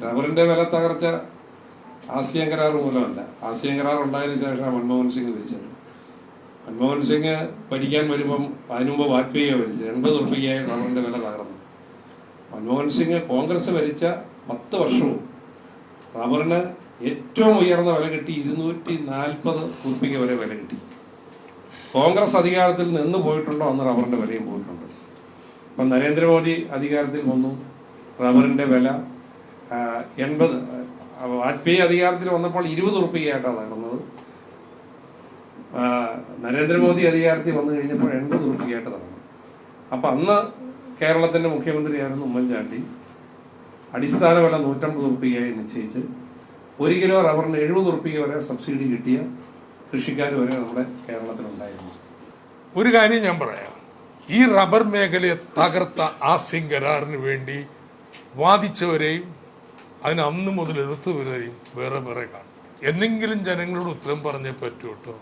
റബ്ബറിന്റെ വില തകർച്ച ആസിയാൻ കരാർ മൂലമല്ല. ആസിയാൻ കരാർ ഉണ്ടായതിനു ശേഷമാണ് മൻമോഹൻ സിംഗ് വിളിച്ചത് മൻമോഹൻ സിംഗ് ഭരിക്കാൻ വരുമ്പം അതിനു മുമ്പ് വാജ്പേയിയെ ഭരിച്ചത്. എൺപത് ഉറുപ്പികയായി റബ്ബറിന്റെ വില തകർന്നു. മൻമോഹൻ സിംഗ് കോൺഗ്രസ് ഭരിച്ച പത്ത് വർഷവും റബ്ബറിന് ഏറ്റവും ഉയർന്ന വില കിട്ടി ഇരുന്നൂറ്റി നാൽപ്പത് ഉറുപ്പിക വരെ വില കിട്ടി. കോൺഗ്രസ് അധികാരത്തിൽ നിന്ന് പോയിട്ടുണ്ടോ അന്ന് റബ്ബറിന്റെ വിലയും പോയിട്ടുണ്ട്. അപ്പം നരേന്ദ്രമോദി അധികാരത്തിൽ വന്നു. റബ്ബറിന്റെ വില എൺപത് വാജ്പേയി അധികാരത്തിൽ വന്നപ്പോൾ ഇരുപത് ഉറുപ്പികയായിട്ടാണ് നടന്നത് നരേന്ദ്രമോദി അധികാരത്തിൽ വന്നു കഴിഞ്ഞപ്പോൾ എൺപത് ഉറുപ്പികയായിട്ട് നടന്നു അപ്പം അന്ന് കേരളത്തിന്റെ മുഖ്യമന്ത്രിയായിരുന്നു ഉമ്മൻചാണ്ടി. അടിസ്ഥാന വില നൂറ്റമ്പത് ഉറുപ്പികയായി നിശ്ചയിച്ച് ഒരു കിലോ റബ്ബറിന് എഴുപത് ഉറുപ്പിക വരെ സബ്സിഡി കിട്ടിയ കൃഷിക്കാർ വരെ നമ്മുടെ കേരളത്തിലുണ്ടായിരുന്നു. ഒരു കാര്യം ഞാൻ പറയാം. ഈ റബ്ബർ മേഖലയെ തകർത്ത ആ കരാറിന് വേണ്ടി വാദിച്ചവരെയും അതിന് അന്ന് മുതൽ എതിർത്തവരെയും വേറെ വേറെ കാണും. എന്തെങ്കിലും ജനങ്ങളോട് ഉത്തരം പറഞ്ഞേ പറ്റൂ കേട്ടോ.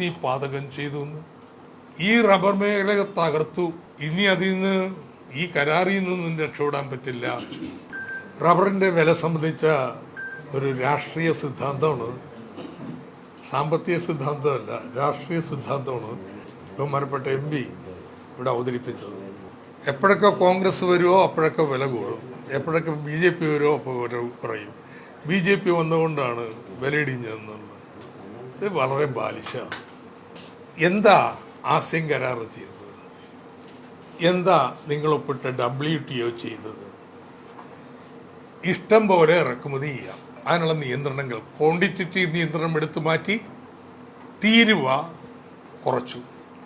ഈ പാതകം ചെയ്തു എന്ന്? ഈ റബ്ബർ മേഖല തകർത്തു. ഇനി അതിൽ നിന്ന് ഈ കരാറിൽ നിന്നും രക്ഷപ്പെടാൻ പറ്റില്ല. റബ്ബറിന്റെ വില സംബന്ധിച്ച ഒരു രാഷ്ട്രീയ സിദ്ധാന്തമാണ്. സാമ്പത്തിക സിദ്ധാന്തമല്ല രാഷ്ട്രീയ സിദ്ധാന്തമാണ് ബഹുമാനപ്പെട്ട എം പി ഇവിടെ അവതരിപ്പിച്ചത്. എപ്പോഴൊക്കെ കോൺഗ്രസ് വരുമോ അപ്പോഴൊക്കെ വില കൂടും. എപ്പോഴൊക്കെ ബി ജെ പി വരുമോ അപ്പോൾ കുറയും. ബി ജെ പി വന്നുകൊണ്ടാണ് വിലയിടിഞ്ഞതെന്നുള്ളത് ഇത് വളരെ ബാലിശാണ്. എന്താ ആസ്യം കരാർ ചെയ്തത്? എന്താ നിങ്ങളൊപ്പിട്ട് ഡബ്ല്യു ടി ഒ ചെയ്തത്? ഇഷ്ടം പോലെ ഇറക്കുമതി ചെയ്യാം. അതിനുള്ള നിയന്ത്രണങ്ങൾ ക്വാണ്ടിറ്റി നിയന്ത്രണം എടുത്തു മാറ്റി തീരുവ കുറച്ചു.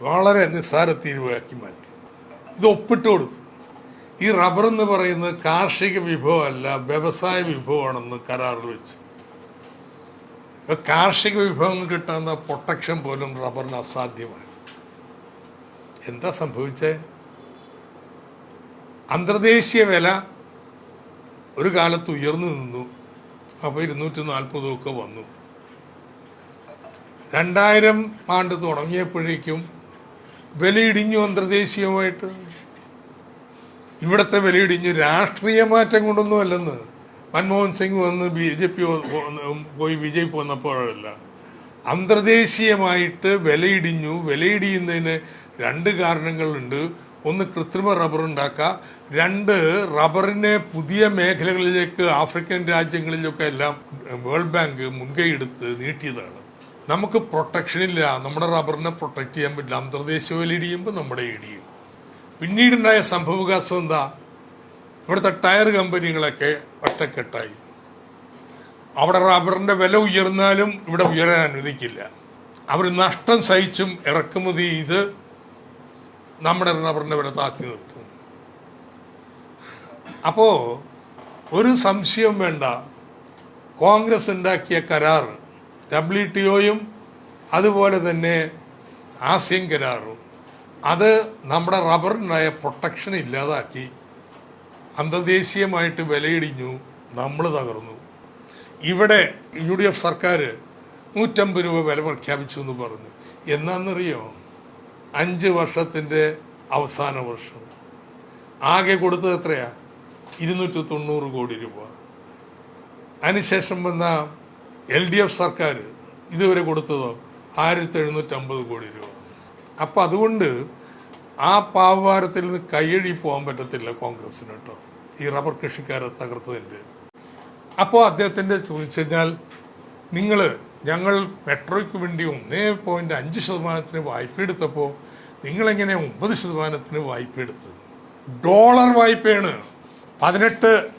വളരെ നിസ്സാര തീരുവയാക്കി മാറ്റി. ഇത് ഒപ്പിട്ട് കൊടുത്തു. ഈ റബ്ബർ എന്ന് പറയുന്നത് കാർഷിക വിഭവമല്ല വ്യവസായ വിഭവമാണെന്ന് കരാറിൽ വെച്ചു. കാർഷിക വിഭവങ്ങൾ കിട്ടുന്ന പ്രൊട്ടക്ഷൻ പോലും റബ്ബറിന് അസാധ്യമാണ്. എന്താ സംഭവിച്ചേ? അന്തർദേശീയ വില ഒരു കാലത്ത് ഉയർന്നു നിന്നു. അപ്പോൾ ഇരുന്നൂറ്റി നാൽപ്പതൊക്കെ വന്നു. രണ്ടായിരം ആണ്ട് തുടങ്ങിയപ്പോഴേക്കും വില ഇടിഞ്ഞു അന്തർദേശീയമായിട്ട്. ഇവിടുത്തെ വിലയിടിഞ്ഞ് രാഷ്ട്രീയ മാറ്റം കൊണ്ടൊന്നും അല്ലെന്ന് മൻമോഹൻ സിംഗ് വന്ന് ബി ജെ പി പോയി ബി ജെ പി വന്നപ്പോഴല്ല. അന്തർദേശീയമായിട്ട് വിലയിടിഞ്ഞു വിലയിടിയുന്നതിന് രണ്ട് കാരണങ്ങളുണ്ട്. ഒന്ന് കൃത്രിമ റബ്ബർ ഉണ്ടാക്കുക. രണ്ട് റബ്ബറിനെ പുതിയ മേഖലകളിലേക്ക് ആഫ്രിക്കൻ രാജ്യങ്ങളിലൊക്കെ എല്ലാം വേൾഡ് ബാങ്ക് മുൻകൈ എടുത്ത് നീട്ടിയതാണ്. നമുക്ക് പ്രൊട്ടക്ഷൻ ഇല്ല. നമ്മുടെ റബ്ബറിനെ പ്രൊട്ടക്ട് ചെയ്യാൻ പറ്റില്ല. അന്തർദേശീയ വിലയിടിയുമ്പോൾ നമ്മുടെ ഇടിയും. പിന്നീടുണ്ടായ സംഭവവികാസം എന്താ? ഇവിടുത്തെ ടയർ കമ്പനികളൊക്കെ ഒറ്റക്കെട്ടായി. അവിടെ റബ്ബറിന്റെ വില ഉയർന്നാലും ഇവിടെ ഉയരാൻ അനുവദിക്കില്ല. അവർ നഷ്ടം സഹിച്ചും ഇറക്കുമതി ചെയ്ത് നമ്മുടെ റബ്ബറിന്റെ വില താത്തി നിർത്തും. അപ്പോ ഒരു സംശയം വേണ്ട. കോൺഗ്രസ് ഉണ്ടാക്കിയ കരാർ ഡബ്ല്യു ടി ഒയും അതുപോലെ തന്നെ ആസിയൻ കരാറും. അത് നമ്മുടെ റബ്ബറിനായ പ്രൊട്ടക്ഷൻ ഇല്ലാതാക്കി അന്തർദേശീയമായിട്ട് വിലയിടിഞ്ഞു നമ്മൾ തകർന്നു. ഇവിടെ യു ഡി എഫ് സർക്കാർ നൂറ്റമ്പത് രൂപ വില പ്രഖ്യാപിച്ചു എന്ന് പറഞ്ഞു. എന്നാന്നറിയോ? അഞ്ച് വർഷത്തിന്റെ അവസാന വർഷം. ആകെ കൊടുത്തത് എത്രയാ? ഇരുന്നൂറ്റി തൊണ്ണൂറ് കോടി രൂപ. അതിനുശേഷം വന്ന എൽ ഡി എഫ് സർക്കാർ ഇതുവരെ കൊടുത്തതോ? ആയിരത്തി എഴുന്നൂറ്റമ്പത് കോടി രൂപ. അപ്പം അതുകൊണ്ട് ആ പാവഭാരത്തിൽ നിന്ന് കൈയഴി പോകാൻ പറ്റത്തില്ല കോൺഗ്രസിന് കേട്ടോ. ഈ റബ്ബർ കൃഷിക്കാരെ തകർത്തതിന്റെ. അപ്പോൾ അദ്ദേഹത്തിന്റെ ചോദിച്ചു കഴിഞ്ഞാൽ നിങ്ങൾ ഞങ്ങൾ മെട്രോയ്ക്ക് വേണ്ടി ഒന്നേ പോയിന്റ് അഞ്ച് ശതമാനത്തിന് വായ്പ എടുത്തപ്പോൾ നിങ്ങളെങ്ങനെ ഒമ്പത് ശതമാനത്തിന് വായ്പ എടുത്തത് ഡോളർ വായ്പയാണ്. പതിനെട്ട്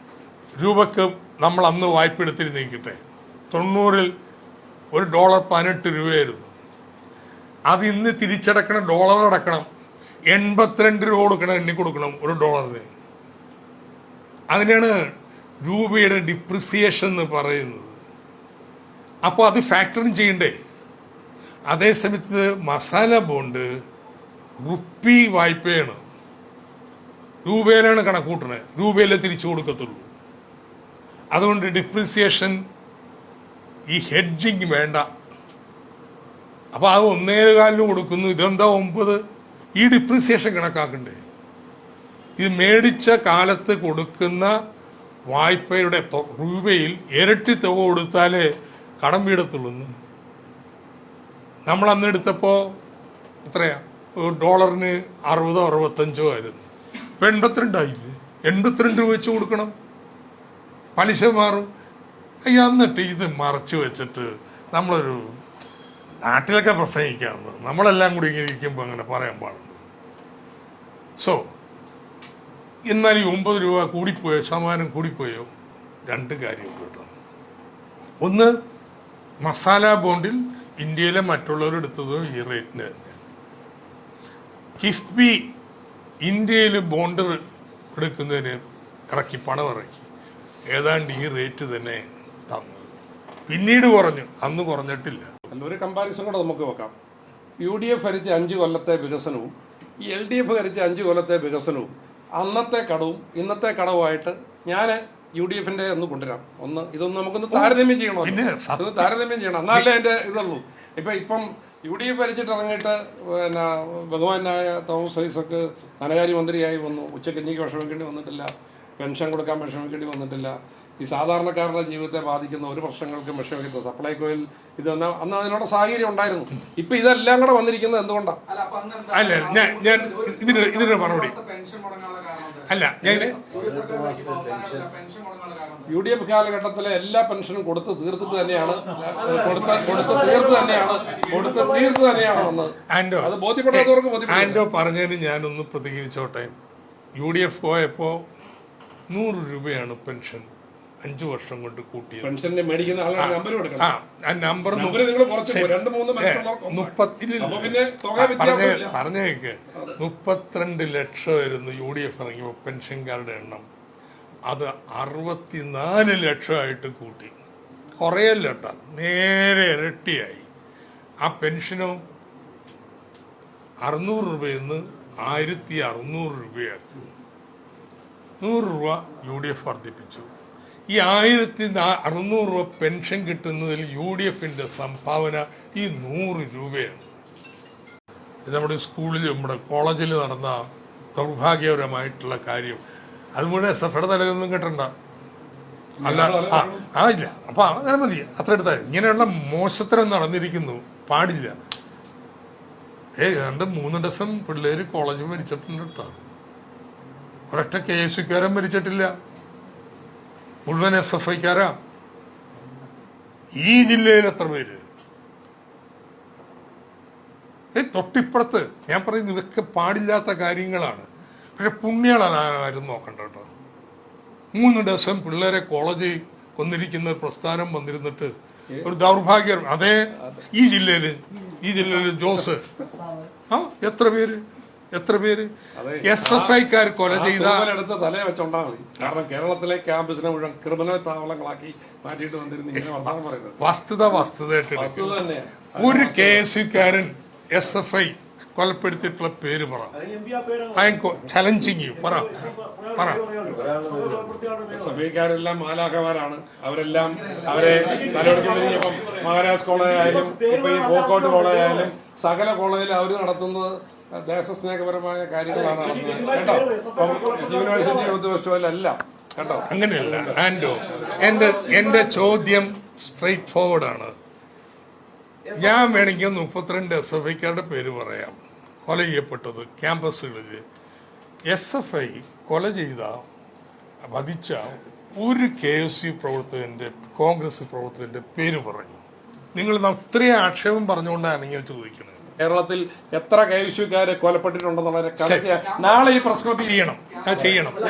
രൂപക്ക് നമ്മൾ അന്ന് വായ്പ എടുത്തിരുന്നിരിക്കട്ടെ തൊണ്ണൂറിൽ ഒരു ഡോളർ പതിനെട്ട് രൂപയായിരുന്നു. അത് ഇന്ന് തിരിച്ചടക്കണം ഡോളർ അടക്കണം. എൺപത്തിരണ്ട് രൂപ കൊടുക്കണം എണ്ണി കൊടുക്കണം ഒരു ഡോളറിന് അതിനാണ് രൂപയുടെ ഡിപ്രിസിയേഷൻ എന്ന് പറയുന്നത്. അപ്പോൾ അത് ഫാക്ടറിങ് ചെയ്യണ്ടേ? അതേസമയത്ത് മസാല ബോണ്ട് റുപ്പി വായ്പയാണ്. രൂപയിലാണ് കണക്കൂട്ടണത് രൂപയിലേ തിരിച്ചു കൊടുക്കത്തുള്ളൂ. അതുകൊണ്ട് ഡിപ്രിസിയേഷൻ ഈ ഹെഡ്ജിങ് വേണ്ട. അപ്പൊ അത് ഒന്നേര കാലിന് കൊടുക്കുന്നു. ഇതെന്താ ഒമ്പത്? ഈ ഡിപ്രിസിയേഷൻ കണക്കാക്കണ്ടേ? ഇത് മേടിച്ച കാലത്ത് കൊടുക്കുന്ന വായ്പയുടെ രൂപയിൽ ഇരട്ടി തുക കൊടുത്താലേ കടം വീടത്തുള്ളൂ നമ്മൾ അന്ന് എടുത്തപ്പോൾ എത്രയാ ഡോളറിന് അറുപതോ അറുപത്തഞ്ചോ ആയിരുന്നു. ഇപ്പം എൺപത്തിരണ്ടായില്ലേ? എൺപത്തിരണ്ട് രൂപ വെച്ച് കൊടുക്കണം. പലിശ മാറും. എന്നിട്ട് ഇത് മറച്ചു വെച്ചിട്ട് നമ്മളൊരു നാട്ടിലൊക്കെ പ്രസംഗിക്കാവുന്നത്. നമ്മളെല്ലാം കൂടി ഇങ്ങനെ ഇരിക്കുമ്പോൾ അങ്ങനെ പറയാൻ പാടുണ്ട്. സോ എന്നാൽ ഈ ഒമ്പത് രൂപ കൂടിപ്പോയോ ശതമാനം കൂടിപ്പോയോ? രണ്ട് കാര്യമുണ്ട് കേട്ടോ. ഒന്ന് മസാല ബോണ്ടിൽ ഇന്ത്യയിലെ മറ്റുള്ളവരെടുത്തതോ ഈ റേറ്റിന് തന്നെ കിഫ്ബി ഇന്ത്യയിൽ ബോണ്ട് എടുക്കുന്നതിന് ഇറക്കി പണം ഇറക്കി. ഏതാണ്ട് ഈ റേറ്റ് തന്നെ തന്നത്. പിന്നീട് കുറഞ്ഞു. അന്ന് കുറഞ്ഞിട്ടില്ല. അല്ല ഒരു കമ്പാരിസൺ കൂടെ നമുക്ക് വെക്കാം. യു ഡി എഫ് ഭരിച്ച അഞ്ച് കൊല്ലത്തെ വികസനവും ഈ എൽ ഡി എഫ് ഭരിച്ച അഞ്ച് കൊല്ലത്തെ വികസനവും അന്നത്തെ കടവും ഇന്നത്തെ കടവുമായിട്ട് ഞാൻ യു ഡി എഫിന്റെ ഒന്ന് കൊണ്ടുവരാം. ഒന്ന് ഇതൊന്ന് നമുക്കൊന്ന് താരതമ്യം ചെയ്യണോ. പിന്നെ താരതമ്യം ചെയ്യണം. എന്നാലേ എന്റെ ഇതുള്ളൂ. ഇപ്പൊ ഇപ്പം യു ഡി എഫ് ഭരിച്ചിട്ട് ഇറങ്ങിയിട്ട് പിന്നെ ഭഗവാനായ തോമസ് ഐസക്ക് ധനകാര്യ മന്ത്രിയായി വന്നു ഉച്ചക്കഞ്ഞിക്ക് വിഷമിക്കേണ്ടി വന്നിട്ടില്ല. പെൻഷൻ കൊടുക്കാൻ വിഷമിക്കേണ്ടി വന്നിട്ടില്ല. ഈ സാധാരണക്കാരുടെ ജീവിതത്തെ ബാധിക്കുന്ന ഒരു പ്രശ്നങ്ങൾക്കും വിഷമിക്കുന്ന സപ്ലൈകോയിൽ ഇത് അന്ന് അന്ന് അതിനുള്ള സാഹചര്യം ഉണ്ടായിരുന്നു. ഇപ്പൊ ഇതെല്ലാം കൂടെ വന്നിരിക്കുന്നത് എന്തുകൊണ്ടാണ് അല്ല, ഞാൻ- ഞാൻ ഇതിന്- ഇതിനൊരു മറുപടി. പെൻഷൻ മുടങ്ങാനുള്ള കാരണം അല്ല ഞാൻ? യു ഡി എഫ് കാലഘട്ടത്തിലെ എല്ലാ പെൻഷനും കൊടുത്ത് തീർത്തിട്ട് തന്നെയാണ് കൊടുത്ത കൊടുത്ത് തീർത്ത് തന്നെയാണ് കൊടുത്ത് തീർത്ത് തന്നെയാണ് വന്നത്. ആൻഡോ അത് ബോധ്യപ്പെടാത്തവർക്ക് ബോധ്യപ്പെടും. ആൻഡോ പറഞ്ഞതിന് ഞാനൊന്ന് പ്രതികരിച്ചോട്ടെ. യു ഡി എഫ് പോയപ്പോൾ നൂറ് രൂപയാണ് പെൻഷൻ. അഞ്ചു വർഷം കൊണ്ട് കൂട്ടിയത്. പെൻഷന്റെ മേടിക്കുന്ന ആളുടെ നമ്പർ ആ കൊടുക്കണം ആ നമ്പർ നമ്പർ നിങ്ങൾ കുറച്ച് രണ്ട് മൂന്ന് മനസ്സിലുള്ളവർക്ക് മുപ്പത്തിൽ അപ്പൊ പിന്നെ തുക പറഞ്ഞ വ്യത്യാസമില്ല. പറഞ്ഞേക്ക് മുപ്പത്തിരണ്ട് ലക്ഷമായിരുന്നു യു ഡി എഫ് ഇറങ്ങിയപ്പോൾ പെൻഷൻകാരുടെ എണ്ണം. അത് അറുപത്തിനാല് ലക്ഷമായിട്ട് കൂട്ടി. കുറയല്ല കേട്ടോ. നേരെ ഇരട്ടിയായി. ആ പെൻഷനോ അറുന്നൂറ് രൂപയിൽ നിന്ന് ആയിരത്തി അറുന്നൂറ് രൂപയാക്കി. നൂറ് രൂപ യു ഡി എഫ് വർദ്ധിപ്പിച്ചു. ഈ ആയിരത്തി അറുന്നൂറ് രൂപ പെൻഷൻ കിട്ടുന്നതിൽ യു ഡി എഫിന്റെ സംഭാവന ഈ നൂറ് രൂപയാണ്. ഇത് നമ്മുടെ സ്കൂളിലും നമ്മുടെ കോളേജിൽ നടന്ന ദൗർഭാഗ്യപരമായിട്ടുള്ള കാര്യം. അത് മുഴുവൻ സഭയുടെ തലയിലൊന്നും കിട്ടണ്ട. അല്ല ആ ഇല്ല. അപ്പൊ അങ്ങനെ മതി. അത്ര എടുത്താൽ ഇങ്ങനെയുള്ള മോശത്തരം നടന്നിരിക്കുന്നു. പാടില്ല. ഏ രണ്ട് മൂന്ന് ഡസൻ പിള്ളേര് കോളേജിൽ മരിച്ചിട്ടുണ്ട് കേട്ടോ. ഒരൊറ്റ കേസുകാരൻ മരിച്ചിട്ടില്ല. മുഴുവൻ എസ് എഫ് ഐക്കാരാ? ഈ ജില്ലയിൽ എത്ര പേര്? തൊട്ടിപ്പുറത്ത് ഞാൻ പറയുന്നത് ഇതൊക്കെ പാടില്ലാത്ത കാര്യങ്ങളാണ്. പക്ഷെ പുണ്യങ്ങളാണ് ആരും നോക്കണ്ട കേട്ടോ. മൂന്ന് ഡസൻ പിള്ളേരെ കോളേജിൽ കൊന്നിരിക്കുന്ന പ്രസ്ഥാനം വന്നിരുന്നിട്ട് ഒരു ദൗർഭാഗ്യം അതേ ഈ ജില്ലയിൽ ഈ ജില്ലയിൽ ജോസ്. ആ എത്ര പേര്? എത്ര പേര്. എസ് എഫ് ഐക്കാർ കൊല ചെയ്ത എടുത്ത് തലയെ വെച്ചോണ്ടാ മതി. കാരണം കേരളത്തിലെ ക്യാമ്പസിനെ മുഴുവൻ ക്രിമിനൽ താവളങ്ങളാക്കി മാറ്റിയിട്ട് വന്നിരുന്നു ഇങ്ങനെ വർത്തമാനം പറയുന്നത്. വസ്തുത വസ്തുത ഒരു കെ എസ് യുക്കാരൻ എസ് എഫ് ഐ കൊലപ്പെടുത്തിയിട്ടുള്ള പേര് പറ. ഐ ചലഞ്ചിങ് യു പറ. പറ. സഭക്കാരെല്ലാം മാലാഖമാരാണ്. അവരെല്ലാം അവരെ മഹാരാജ് കോളേജ് ആയാലും ഇപ്പൊ ഈ പോക്കോട്ട് കോളേജ് ആയാലും സകല കോളേജിൽ അവർ നടത്തുന്നത് ദേശസ്നേഹപരമായ കാര്യങ്ങളാണ് കേട്ടോ? യൂണിവേഴ്സിറ്റി ഉദ്യോഗസ്ഥല്ല കേട്ടോ? അങ്ങനെയല്ല ആൻഡോ എന്റെ എന്റെ ചോദ്യം സ്ട്രൈറ്റ് ഫോർവേഡ് ആണ്. ഞാൻ വേണമെങ്കിൽ മുപ്പത്തിരണ്ട് എസ് എഫ് ഐക്കാരുടെ പേര് പറയാം. കൊല ചെയ്യപ്പെട്ടത് ക്യാമ്പസുകളിൽ എസ് എഫ് ഐ കൊല ചെയ്ത വധിച്ച ഒരു കെ എസ് യു പ്രവർത്തകന്റെ കോൺഗ്രസ് പ്രവർത്തകന്റെ പേര് പറഞ്ഞു. നിങ്ങൾ ഇത്രയും ആക്ഷേപം പറഞ്ഞുകൊണ്ടാണ് ഞാൻ ചോദിക്കുന്നത് കേരളത്തിൽ എത്ര കൈവിശ്വക്കാരെ കൊലപ്പെട്ടിട്ടുണ്ടെന്നുള്ളതിനെ കണക്ക് നാളെ ഈ പ്രസ് ക്ലബ്ബിൽ ചെയ്യണം. ചെയ്യണം.